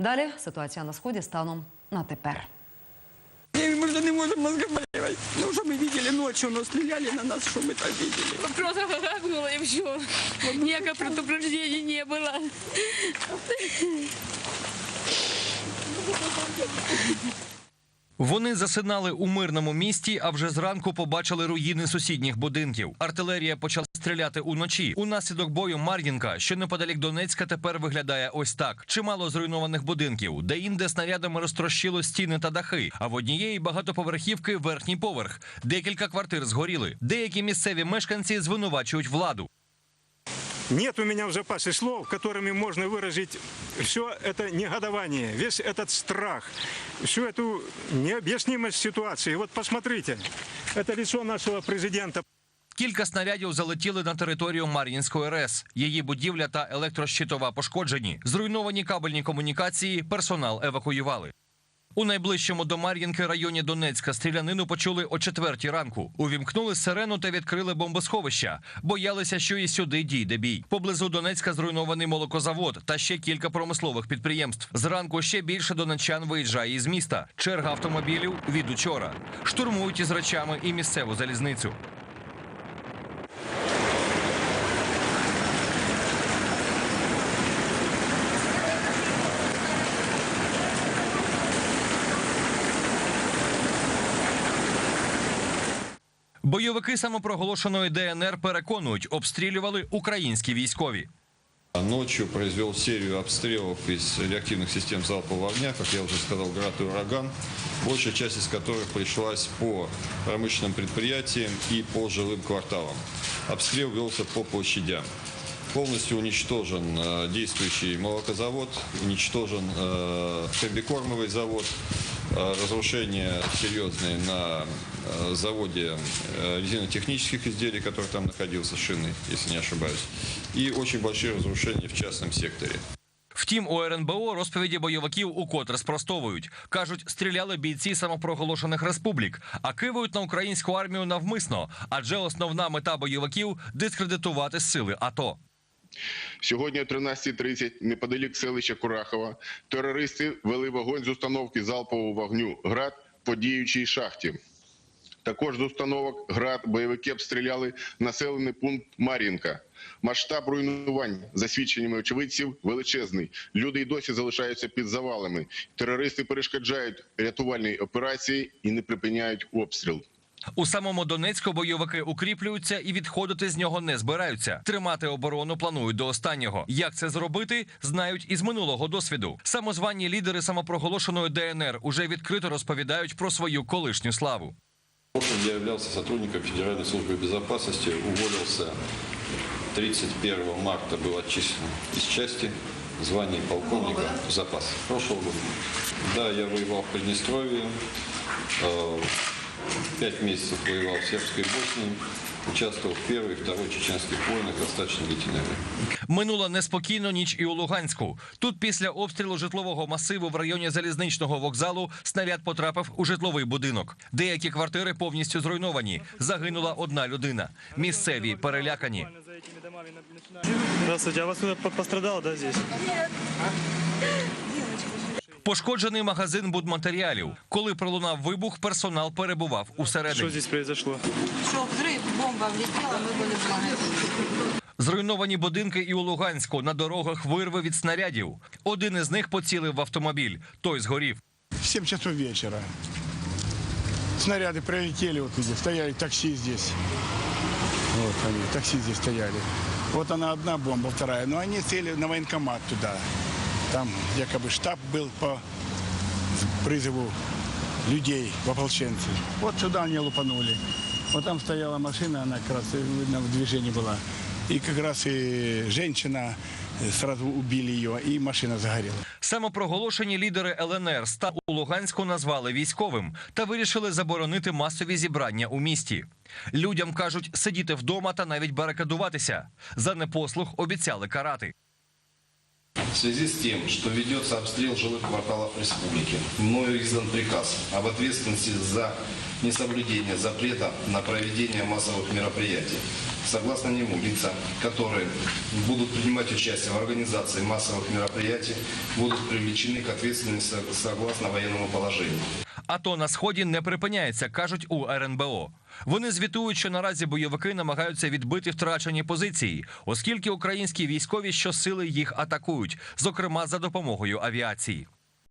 Далі ситуація на сході станом на тепер. Мы уже не можем разговаривать. Ну, что мы видели ночью, но стреляли на нас, что мы там видели. Просто гагнула и все. Никакого предупреждения не было. Вони засинали у мирному місті, а вже зранку побачили руїни сусідніх будинків. Артилерія почала стріляти уночі. Унаслідок бою Мар'їнка, що неподалік Донецька, тепер виглядає ось так: чимало зруйнованих будинків, де інде снарядами розтрощило стіни та дахи. А в однієї багатоповерхівки верхній поверх. Декілька квартир згоріли. Деякі місцеві мешканці звинувачують владу. Нет у меня в запасе слов, которыми можно выразить все это негодование, весь этот страх, всю эту необъяснимость ситуации. Вот посмотрите, это лицо нашего президента. Кілька снарядів залетіли на територію Мар'їнської РЕС. Її будівля та електрощитова пошкоджені. Зруйновані кабельні комунікації, персонал евакуювали. У найближчому до Мар'їнки районі Донецька стрілянину почули о четвертій ранку. Увімкнули сирену та відкрили бомбосховища. Боялися, що і сюди дійде бій. Поблизу Донецька зруйнований молокозавод та ще кілька промислових підприємств. Зранку ще більше донеччан виїжджає із міста. Черга автомобілів від учора. Штурмують із речами і місцеву залізницю. Бойовики самопроголошеної ДНР переконують, обстрілювали українські військові. Ночью произвел серию обстрелов из реактивных систем залпового огня, как я уже сказал, град и ураган, большая часть из которых пришлась по промышленным предприятиям и по жилым кварталам. Обстрел велся по площадям. Полностью уничтожен э, действующий молокозавод, уничтожен э, комбикормовый завод, э, разрушения серьезные на э, заводе э, резинотехнических изделий, который там находился, шины, если не ошибаюсь, и очень большие разрушения в частном секторе. Втім, у РНБО розповіді бойовиків укотре спростовують. Кажуть, стріляли бійці самопроголошених республік, а кивають на українську армію навмисно, адже основна мета бойовиків дискредитувати сили АТО. Сьогодні о 13.30 неподалік селища Курахова терористи вели вогонь з установки залпового вогню «Град» по діючій шахті. Також з установок «Град» бойовики обстріляли населений пункт Мар'їнка. Масштаб руйнувань, за свідченнями очевидців, величезний. Люди й досі залишаються під завалами. Терористи перешкоджають рятувальній операції і не припиняють обстріл. У самому Донецьку бойовики укріплюються і відходити з нього не збираються. Тримати оборону планують до останнього. Як це зробити, знають із минулого досвіду. Самозвані лідери самопроголошеної ДНР уже відкрито розповідають про свою колишню славу. Я являлся сотрудником Федеральной службы безопасности, уволился. 31 марта, был отчислен из части, звание полковника запас. Прошлого года. Да, я воевал в Приднестровье, э, пять месяцев воевал в Сербской Боснии, участвовал в первой и второй чеченских войнах достаточно длительное время. Минула неспокійно ніч і у Луганську. Тут після обстрілу житлового масиву в районі залізничного вокзалу снаряд потрапив у житловий будинок. Деякі квартири повністю зруйновані. Загинула одна людина. Місцеві перелякані. Здравствуйте, а вас кто-то по- пострадал, да, здесь? Пошкоджений магазин будматеріалів. Коли пролунав вибух, персонал перебував Что усередині. здесь произошло? Шел взрыв, бомба влетела, мы были в магазине. Зруйновані будинки і у Луганську на дорогах вирви від снарядів. Один із них поцілив в автомобіль. Той згорів. В 7 часов вечера. Снаряды прилетели вот где, стояли такси здесь. Вот они, такси здесь стояли. Вот она одна бомба, вторая. Но они сели на военкомат туда. Там якобы штаб был по призыву людей в ополченцы. Вот сюда они лупанули. Вот там стояла машина, она как раз э, видно, в движении была. И как раз и женщина, э, сразу убили ее, и машина загорела. Самопроголошені лідери ЛНР ста у Луганську назвали військовим та вирішили заборонити масові зібрання у місті. Людям кажуть сидіти вдома та навіть барикадуватися. За непослух обіцяли карати. В связи с тем, что ведется обстрел жилых кварталов республики, мною издан приказ об ответственности за несоблюдение запрета на проведение массовых мероприятий. Согласно нему, лица, которые будут принимать участие в организации массовых мероприятий, будут привлечены к ответственности согласно военному положению. АТО на сході не припиняється, кажуть у РНБО. Вони звітують, що наразі бойовики намагаються відбити втрачені позиції, оскільки українські військові щосили їх атакують, зокрема за допомогою авіації.